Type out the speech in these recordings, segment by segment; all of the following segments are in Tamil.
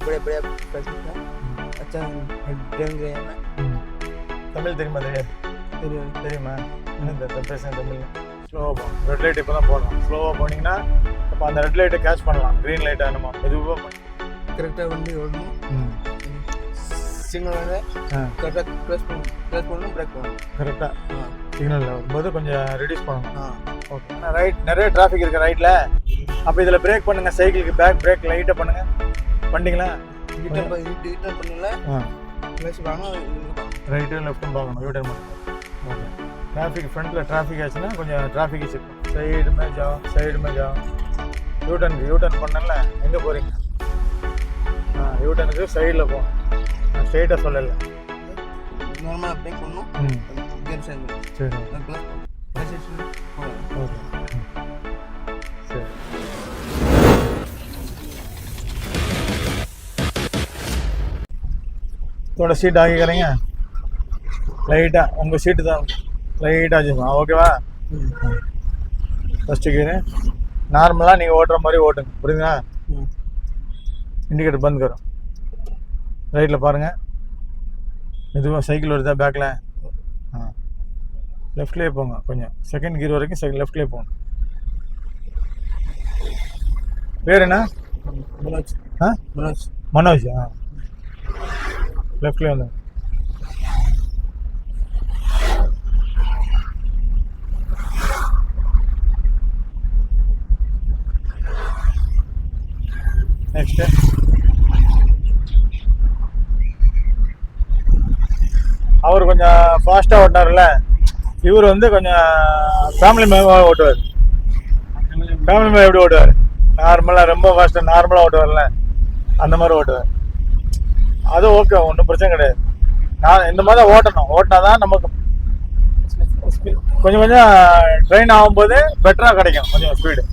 बड़े बड़े पैसे अच्छा ड्राइविंग है தமிழ் தெரியுமா தெரியாது फिर தெரியுமா என்ன இந்த பேசுங்க தமிழ் ஸ்லோவாக போகணும் ரெட் லைட் இப்போ தான் போடலாம் ஸ்லோவாக போனீங்கன்னா அப்போ அந்த ரெட் லைட்டை கேட்ச் பண்ணலாம் க்ரீன் லைட்டை நம்ம மெதுவாக பண்ணி கரெக்டாக வண்டி ஓடணும் ம் சிக்னல் வந்து ஆ கரெக்டாக ப்ரெஸ் பண்ணணும் ப்ரெஸ் பண்ணணும் பிரேக் பண்ணணும் கரெக்டாக ஆ சிக்னலில் வரும்போது கொஞ்சம் ரெடியூஸ் பண்ணணும் ஆ ஓகே ரைட் நிறைய டிராஃபிக் இருக்கு ரைட்டில் அப்போ இதில் பிரேக் பண்ணுங்கள் சைக்கிளுக்கு பேக் பிரேக் லைட்டை பண்ணுங்கள் பண்ணிங்களா? ரிட்டர்ன் ரிட்டர்ன் பண்ணல. ஆ. ப்ளஸ் வாங்க ரைட்டும் லெஃப்ட்டும் பார்க்கணும் யூ டர்ன் பண்ணணும் ஓகே டிராஃபிக் ஃப்ரண்ட்டில் டிராஃபிக் ஆச்சுன்னா கொஞ்சம் டிராஃபிக் செக் சைடு மே ஜா சைடு மே ஜா. யூ டர்னுக்கு யூ டர்ன் பண்ணல எங்கே போகிறீங்க ஆ யூ டர்னுக்கு சைடில் போகணும் நான் ஸ்ட்ரெயிட்டாக சொல்லலை. நார்மலாக பிரேக் பண்ணணும். சரி. இதோட சீட் ஆகிக்கிறீங்க லைட்டாக உங்கள் சீட்டு தான். லைட்டாக வச்சுக்கலாம் ஓகேவா ஃபஸ்ட்டு கீரு நார்மலாக நீங்கள் ஓட்டுற மாதிரி ஓட்டுங்க. புரியுதுங்களா? இண்டிகேட்டர் பந்த் கரும் ரைட்டில் பாருங்கள் மெதுவாக சைக்கிள் வருதா? பேக்கில் ஆ. லெஃப்ட்லேயே போங்க. கொஞ்சம். செகண்ட் கீர் வரைக்கும் செகண்ட் லெஃப்ட்லேயே போங்க. பேர் என்ன? மனோஜ். ஆ? மனோஜ். மனோஜ் ஆ. லெஃப்ட்லேயே வந்து நெக்ஸ்ட்டு அவர் கொஞ்சம் ஃபாஸ்ட்டாக ஓட்டினார்ல இவர் வந்து கொஞ்சம் ஃபேமிலி மேமாக ஓட்டுவார். ஃபேமிலி மேம் எப்படி ஓட்டுவார்? நார்மலாக ரொம்ப ஃபாஸ்ட்டாக நார்மலாக ஓட்டுவார்ல அந்த மாதிரி ஓட்டுவார். அது ஓகே ஒன்றும் பிரச்சனை கிடையாது. நான் இந்த மாதிரி தான் ஓட்டணும். ஓட்டினா தான் நமக்கு கொஞ்சம் கொஞ்சம் ட்ரெயின் ஆகும்போது பெட்டராக கிடைக்கும். கொஞ்சம் ஸ்பீடு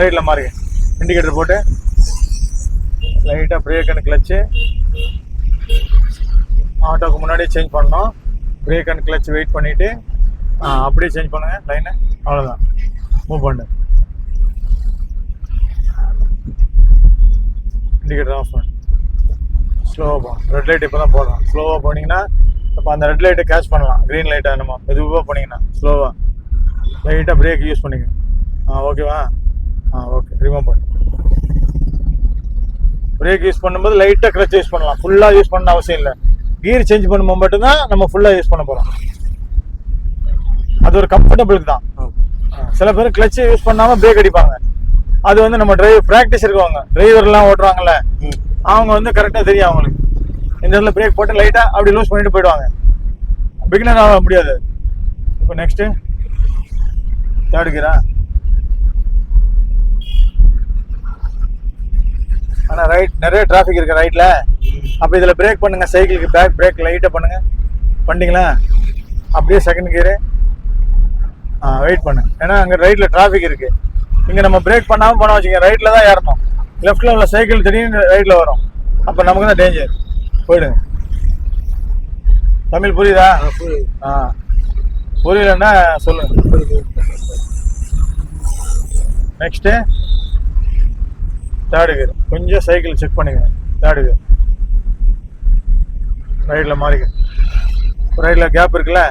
ரைட்டில் மாறி. இண்டிகேட்டர் போட்டு லைட்டாக பிரேக் அண்ட் கிளச்சு ஆட்டோக்கு முன்னாடியே சேஞ்ச் பண்ணணும். பிரேக் அண்ட் கிளச் வெயிட் பண்ணிவிட்டு அப்படியே சேஞ்ச் பண்ணுங்க லைனை அவ்வளோதான் மூவ் பண்ணு இண்டிகேட்டர் ஆஃப் பண்ணு. ஸ்லோவாக போகணும் ரெட் லைட் இப்போ தான் போடலாம். ஸ்லோவாக போனீங்கன்னா இப்போ அந்த ரெட் லைட்டை கேட்ச் பண்ணலாம். க்ரீன் லைட்டை நம்ம மெதுவாக போனீங்கன்னா ஸ்லோவாக லைட்டாக பிரேக் யூஸ் பண்ணிக்க ஆ ஓகேவா ஆ ஓகே ரிமூவ் பண்ணு. பிரேக் யூஸ் பண்ணும்போது லைட்டாக கிளச் யூஸ் பண்ணலாம். ஃபுல்லாக யூஸ் பண்ண அவசியம் இல்லை. கீர் சேஞ்ச் பண்ணும்போது மட்டும்தான் நம்ம ஃபுல்லாக யூஸ் பண்ண போகிறோம் அது ஒரு கம்ஃபர்டபுளுக்கு தான். சில பேர் கிளச்சு யூஸ் பண்ணாமல் பிரேக் அடிப்பாங்க. அது வந்து நம்ம டிரைவ் ப்ராக்டிஸ் இருக்கவங்க. டிரைவர்லாம் ஓட்டுறாங்கல்ல அவங்க வந்து கரெக்டாக தெரியும் அவங்களுக்கு. இந்த இடத்துல பிரேக் போட்டு லைட்டாக அப்படி லூஸ் பண்ணிட்டு போயிடுவாங்க. பிகினர் ஆக முடியாது. இப்போ நெக்ஸ்ட்டு தேர்டு கியரா ஆனால் ரைட் நிறைய டிராஃபிக் இருக்குது ரைட்டில் அப்போ இதில் பிரேக் பண்ணுங்கள் சைக்கிளுக்கு பேக் பிரேக் லைட்டாக பண்ணுங்கள் பண்ணிங்களா? அப்படியே செகண்ட் கியரு ஆ வெயிட் பண்ணு. ஏன்னா அங்கே ரைட்டில் டிராஃபிக் இருக்குது இங்கே நம்ம பிரேக் பண்ணாமல் போனால் வச்சுக்கோங்க ரைட்டில் தான் ஏறணும். லெஃப்ட்டில் உள்ள சைக்கிள் திடீர்னு ரைட்டில் வரும். அப்போ நமக்கு தான் டேஞ்சர் போயிடுங்க. தமிழ் புரியுதா? ஆ புரியலன்னா சொல்லுங்க. நெக்ஸ்ட்டு தேர்டு கியர் கொஞ்சம் சைக்கிள் செக் பண்ணுங்க. தேர்டு கியர் ரைட்டில் மாறிக்க. ரைட்டில் கேப் இருக்குல்ல?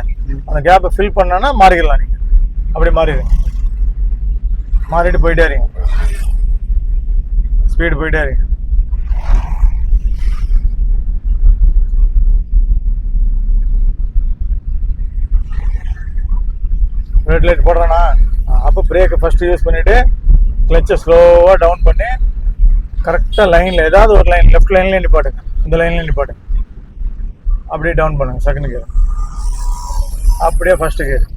அந்த கேப்பை ஃபில் பண்ணனா மாறிக்கலாம் நீங்கள் அப்படி மாறிடுங்க. மாறிட்டு போயிட்டே இருங்க. ஸ்பீடு போயிட்டே இருக்கு. ரெட் லைட் போடுறானா? அப்போ பிரேக்கு ஃபஸ்ட்டு யூஸ் பண்ணிவிட்டு கிளச்சை ஸ்லோவாக டவுன் பண்ணி கரெக்டாக லைனில் ஏதாவது ஒரு லைன் லெஃப்ட் லைன்லேயே நிப்பாட்டுங்க. இந்த லைன்லேயே நிப்பாட்டுங்க. அப்படியே டவுன் பண்ணுங்க செகண்ட் கியர் அப்படியே ஃபஸ்ட்டு கியர்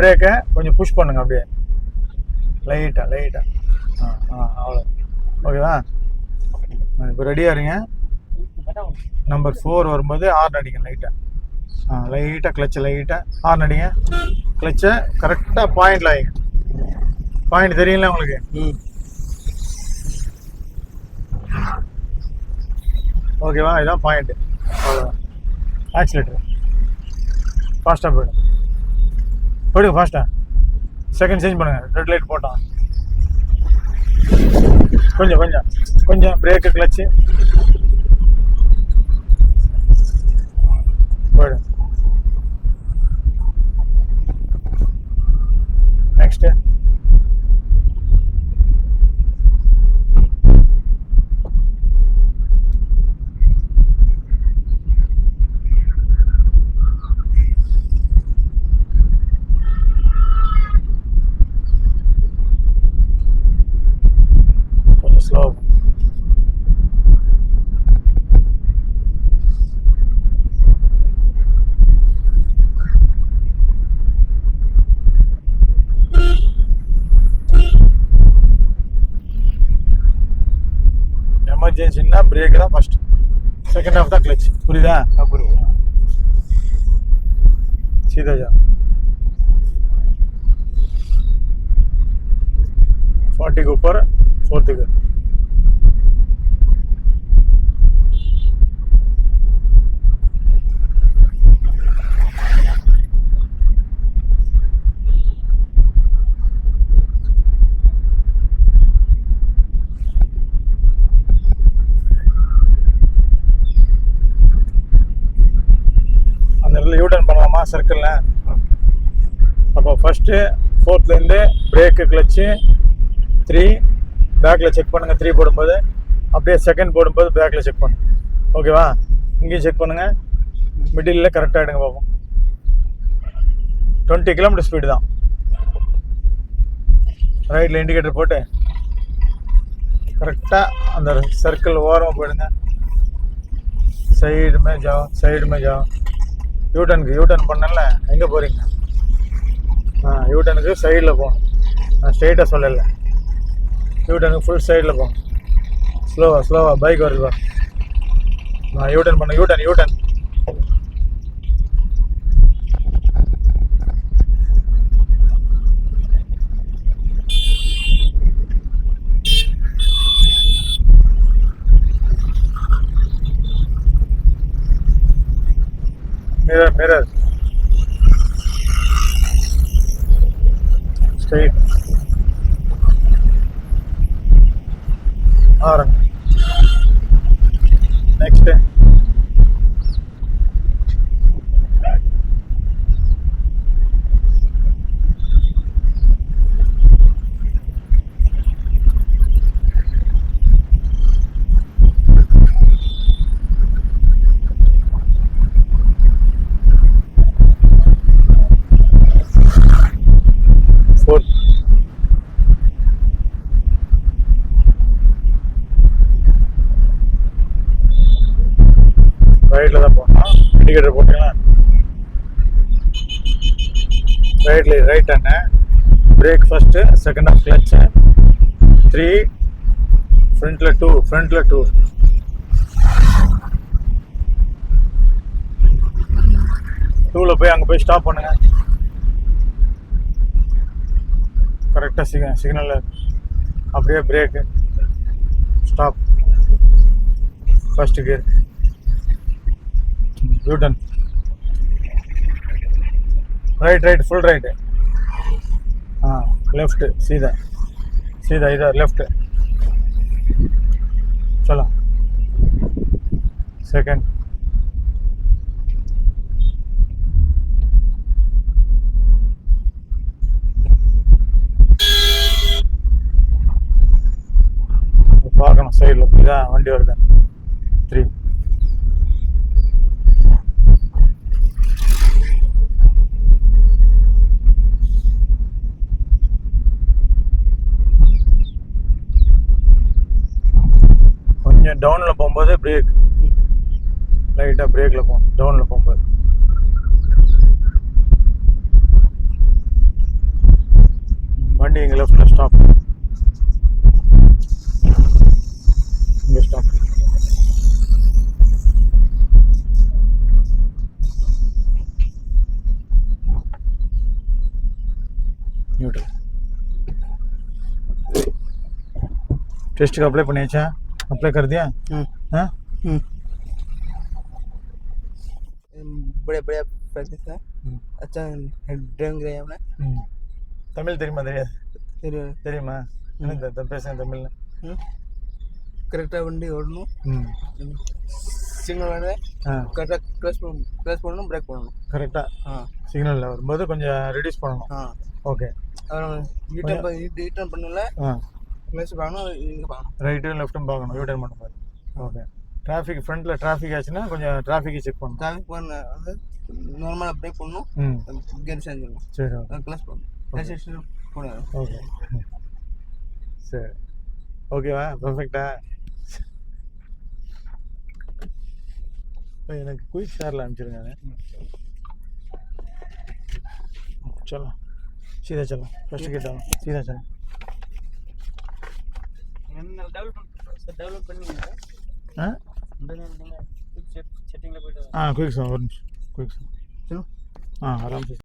பிரேக்கை கொஞ்சம் புஷ் பண்ணுங்க அப்படியே. லைட்டாக லைட்டாக ஓகேவா? இப்போ ரெடியாக இருங்க. நம்பர் ஃபோர் வரும்போது ஆர்ன் அடிங்க லைட்டாக ஆ. லைட்டாக கிளச்சை லைட்டாக ஹார்ன் அடிங்க. கிளச்சை கரெக்டாக பாயிண்டில் ஆகிங்க பாயிண்ட் தெரியல உங்களுக்கு? ஓகேவா? இதான் பாயிண்ட் அவ்வளோதான் ஆக்சிலேட்டர் ஃபாஸ்ட்டாக போயிடும். போயிடுங்க ஃபாஸ்ட்டாக செகண்ட் சேஞ்ச் பண்ணுங்கள் ரெட் லைட் போட்டான் கொஞ்சம் கொஞ்சம். கொஞ்சம் பிரேக்கு கிளச்சு. போயிடும் நெக்ஸ்ட்டு கொஞ்சம் ஸ்லோ பார்த்தீங்கன்னா பிரேக் தான் ஃபர்ஸ்ட் செகண்ட் ஹாஃப் தான் கிளச் புரியுதா? புரியுது. சீதாஜா. ஃபார்ட்டிக்கு உப்பர் ஃபோர்த்துக்கு சர்க்கிளில் அப்போ ஃபஸ்ட்டு ஃபோர்த்லேருந்து பிரேக்கு கிளச்சு த்ரீ பேக்கில் செக் பண்ணுங்கள் த்ரீ போடும்போது. அப்படியே செகண்ட் போடும்போது பேக்கில் செக் பண்ணுங்க. ஓகேவா இங்கேயும் செக் பண்ணுங்கள் மிடில் கரெக்டாக எடுங்க பார்ப்போம் டுவெண்ட்டி கிலோமீட்டர் ஸ்பீடு தான். ரைட்டில் இண்டிகேட்டர் போட்டு கரெக்டாக அந்த சர்க்கிள் ஓரமாக போயிடுங்க. சைடு மே சைடுமே சைடு மே யூட்டனுக்கு யூட்டர்ன் பண்ணல. எங்கே போகிறீங்க ஆ யூட்டனுக்கு சைடில் போகணும் நான் ஸ்ட்ரெயிட்டாக சொல்லலை. யூட்டனுக்கு ஃபுல் சைடில் போகணும் ஸ்லோவா ஸ்லோவாக பைக் வருது வா நான் யூட்டன் பண்ண யூட்டன் யூட்டன் मेरा मेरा स्टेट இண்டிகேட்டர் போட்டீங்களா ரைட்ல ரைட் அண்ணே. Brake first second half clutch three ஃப்ரண்ட்டில் டூ ஃப்ரண்ட்டில் டூ டூவில் போய் அங்கே போய் ஸ்டாப் பண்ணுங்க. கரெக்டாக சிக்ன சிக்னலில் அப்படியே brake stop first gear U turn right right full right ஆ லெஃப்ட்டு சீதா. சீதா இதா லெஃப்ட்டு சொல்லலாம். செகண்ட் பார்க்கணும் சைடில் புரியுதா வண்டி வருது. த்ரீ டவுனில் போகும்போது பிரேக் லைட்டாக பிரேக்கில் போகும். டவுனில் போகும்போது. வண்டி இங்கே லெஃப்டில் ஸ்டாப் இங்கே ஸ்டாப் நியூட்ரல் டெஸ்ட்டுக்கு அப்ளை பண்ணியாச்சா? अप्लाई कर दिया हम्म हाँ हम्म बढ़िया बढ़िया प्रैक्टिस है अच्छा हेड ड्राइविंग किया हमने ம். தமிழ் தெரியுமா தெரியாது फिर தெரியுமா என்ன த- த- பேசுங்க தமிழ்ல கரெக்டாக வண்டி ஓடணும் ம் சிக்னல் வந்து ஆ கரெக்டாக க்ளஸ் பண்ணணும் க்ளஸ் பண்ணணும் பிரேக் பண்ணணும் கரெக்டாக ஆ சிக்னலில் வரும்போது கொஞ்சம் ரெடியூஸ் பண்ணணும் ஆ ஓகே அப்புறம் ரிட்டர்ன் ரிட்டர்ன் பண்ணல ஆ க்ளஸ் பார்க்கணும் இங்கே பார்க்கணும் ரைட்டும் லெஃப்ட்டும் பார்க்கணும் யூ டர்ன் பண்ணும்போது ஓகே டிராஃபிக் ஃப்ரண்ட்டில் டிராஃபிக் ஆச்சுன்னா கொஞ்சம் டிராஃபிக்கை செக் பண்ணணும் டிராஃபிக் பண்ண வந்து நார்மலாக பிரேக் பண்ணணும் ம் கேர் சேஞ்ச் பண்ணணும் சரி ஓகே க்ளஸ் பண்ணணும் க்ளஸ் போடுங்க ஓகே சரி ஓகேவா பர்ஃபெக்டா எனக்கு குயிக் ஷேரில் அனுப்பிச்சிருங்க அதை. चलो सीधा चलो फर्स्ट गेट डाउन सीधा चलो ஆ குயிக் சார் ஒரு நிமிஷம் குயிக் சார் ஆ ஆராம்சே